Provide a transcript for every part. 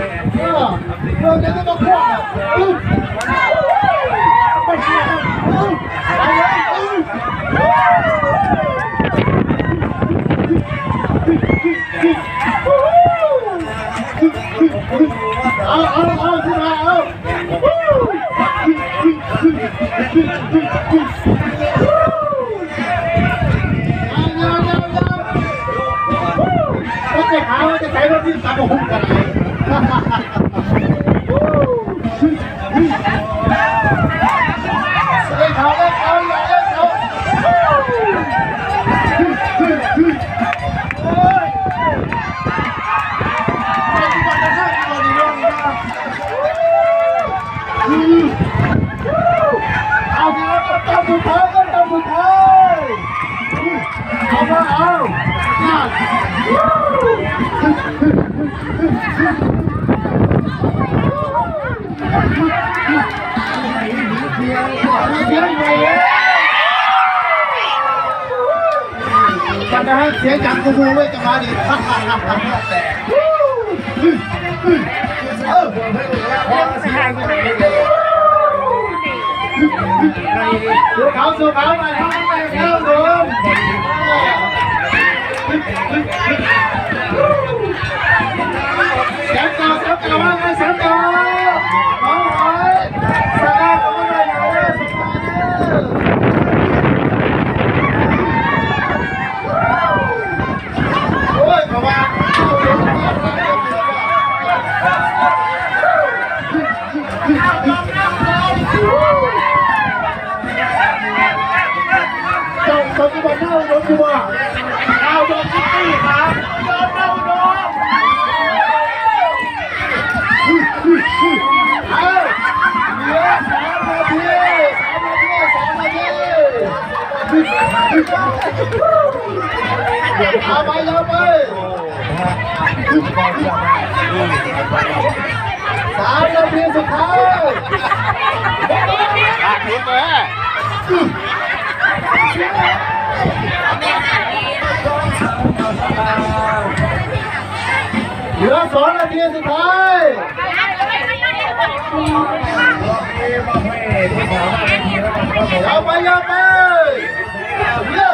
啊不要在那边晃 นะฮะเสียงจากกูมูไว้จังหวะนี้เออสุขาวสุขาวมาทั้งาม่เจ้าหนุ่ม ฮะอุปกรณ์จะมาสามนาทีสุดท้ายขาดทุนเลยเหลือสองนาทีสุดท้ายเอาไปเอาไปเย้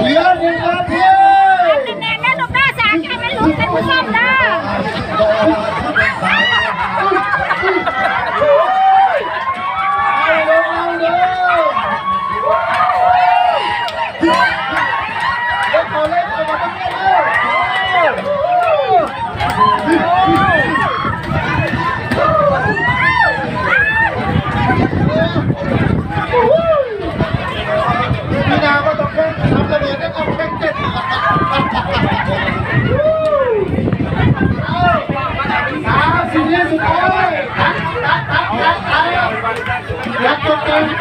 เหลือหนึ่งนาทีคะแนนได้ลูกได้สามคะแนนลุ้นกันผู้ชมได้ Ya,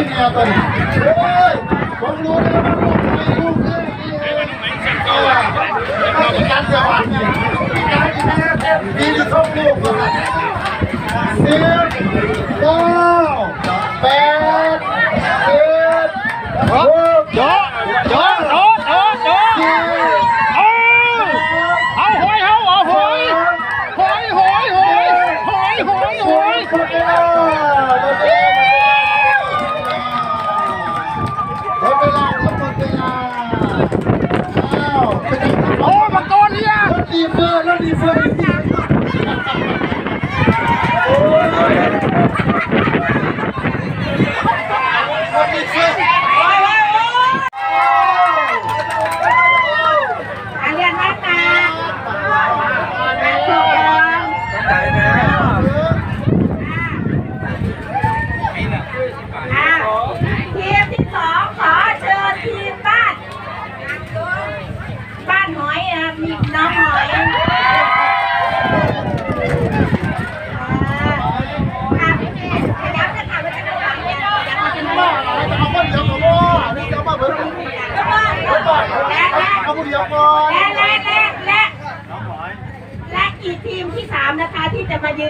Ini apa nih?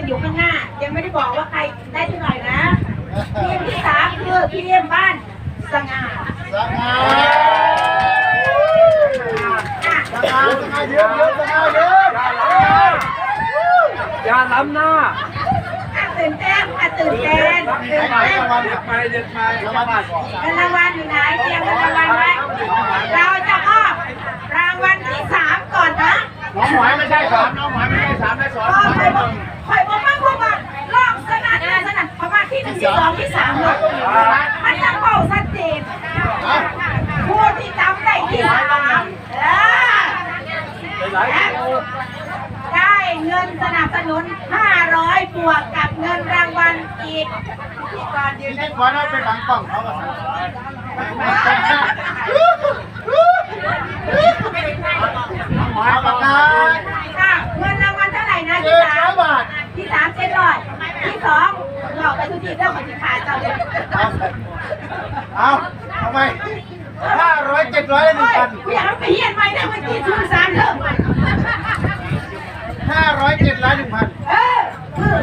นอยู่ข้างหน้า ยังไม่ได้บอกว่าใครได้ที่ไหนนะทีมที่สามคือทีมบ้านสง่าสง่าอะสง่าสง่าเยอะเยอะสง่าเยอะอย่าล้ำหน้าอะตื่นเต้นอะตื่นเต้นตื่นไหนเต้นรางวัลไปเด็ดไปรางวัลก่อนเงินรางวัลอยู่ไหนเตรียมเงินรางวัลไว้เราจะมอบรางวัลที่สามก่อนนะน้องหมวยไม่ใช่สามน้องหมวยไม่ใช่สามได้สอง ก็คอยบอกคอยบอกว่าพวกมันรอบสนั่นสนั่นประมาณที่หนึ่งที่สองที่สามเลยมันยังเบาชัดเจนผู้ที่จำได้ที่สามเออได้เงิ นสนับสนุน 500 บวกกับเงินรางวัลอีกก่อนยืที่นนี่ขอได้เป็นหลังกล่องเขาก็หมายประกาศค่ะเงินรางวัลเท่าไหร่นะเจ็ที่ดสาร้อมยบาทที่สามเจ็ดร้อยที่สองหลอกไปทุกทีเรื่องของสินค้าเจ้าเลยเอาเอาทำไมห้าร้อยเจ็ดร้อยหนึ่งเฮ้ยพันกูอยากให้ไปเฮียนใหม่ได้เมื่อกี้ทุนสามเริ่ม ห้าร้อยเจ็ดร้อยหนึ่งพัน เออคือ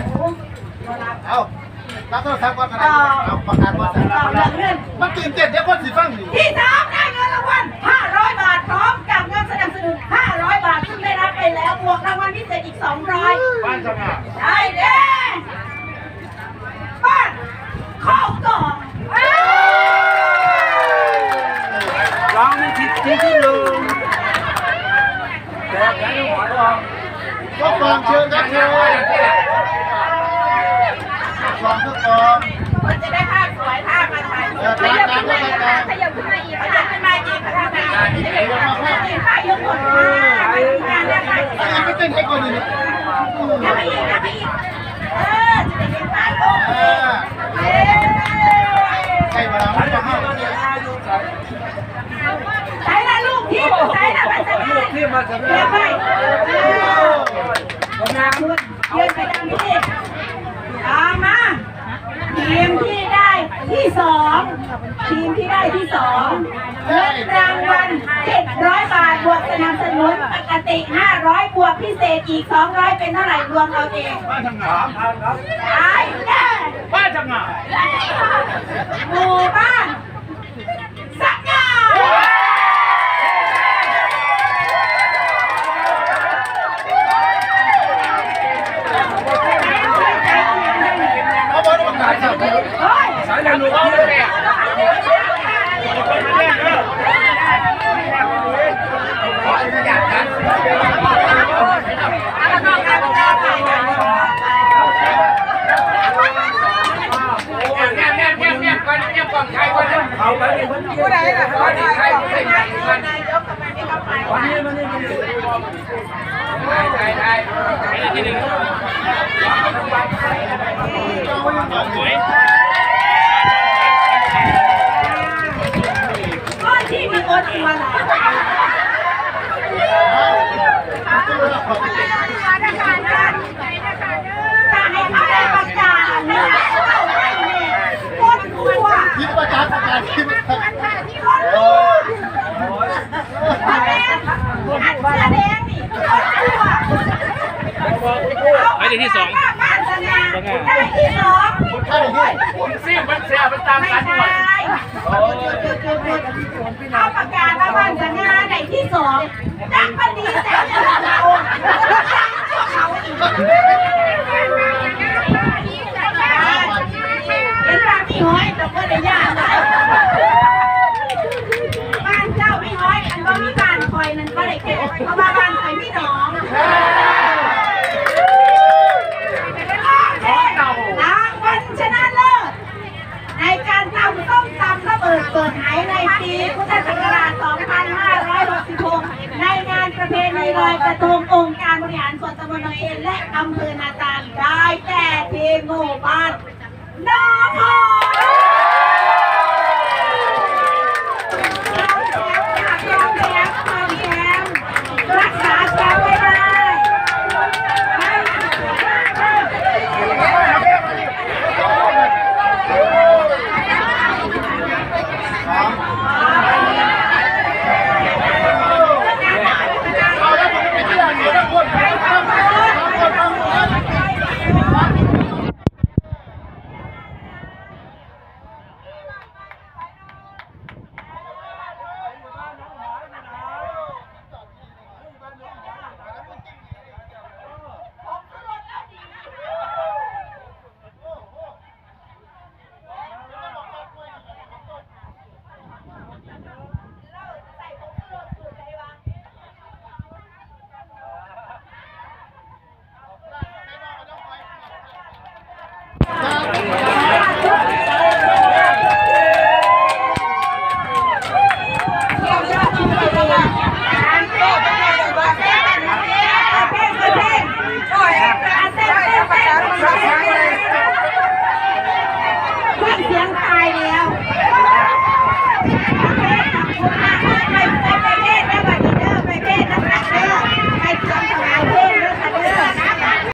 เอา รับโทรศันเอาประกาศก่อนต่อเรื่อนมันตื่นเต้นเดี๋ยวคนสิฟังดิที่สามได้เงินรางวัล500 บาทพร้อมกับเงินสนับสนุน500 บาทซึ่งได้รับไปแล้วบวกรางวัลพิเศษอีก 200บ้านสง่าได้เด้บ้านเข้ากล่องเอ้ย เราไม่ผิดที่ที่หนึ่งแต่แค่หัวทอง ก็กองเชิญครับเชิญกองทุกกอง มันจะได้ภาพสวยภาพมาถ่ายขยับขึ้นมาอีกค่ะขยับขึ้นมาอีกขยับขึ้นมาอีกค่ะขยับขึ้นมาอีกขยับขึ้นมาอีกค่ะยกหมดค่ะงานได้ไหม อันนี้ไม่เต้นให้คนอื่น ยังไม่อีกยังไม่อีกเออจะได้เห็ นป้ายโอ้เออเย้ใครมาแล้วจ ที่สองทีมที่ได้ที่สองเงินรางวัล700 บาท บวกสนับสนุนปกติ 500 บวกพิเศษอีก 200 เป็นเท่าไหร่รวมเอาเองบ้านสง่าสามพันครับได้แน่บ้านสง่าหมู่บ้านสักงา เขาบอกว่าการจับ เฮ้ย สายหนุ่มที่ เอาไปเป็นคนผู้ใดล่ะวันนี้ใครผู้ใดวันนี้มันนี่มันก้อนที่มีคนมาหลายจะให้เขาได้ประกาศนะเอาไว้เนี่ยคนตัว คิดประกาศประกาศคิด คนตัวอันนี้อันเสื้อแดงนี่คนตัว ไป ที่ที่สองบ้านสง่าได้ที่สองใช่ที่ซิ่งมันเสียมันตามกันใช่หมดเอาประกาศว่าบ้านสง่าได้ที่สองจังพอดีแต่เราจังพวกเขาอีกเห็นว่าพี่ห้อยแต่ก็ได้ยากบ้านเจ้าพี่ห้อยอันว่ามีบ้านคอยนั้นก็ได้แค่เพราะว่าบ้านคอยพี่น้องรางวัลชนะเลิศในการทำส้มตำระเบิดเปิดหายใน ปีพุทธศักราช 2566 ในงานประเพณีลอยกระทงองค์การบริหารส่วนตำบลนอยเอ็นและอำเภอนาตาลได้แต่ทีมหมู่บ้าน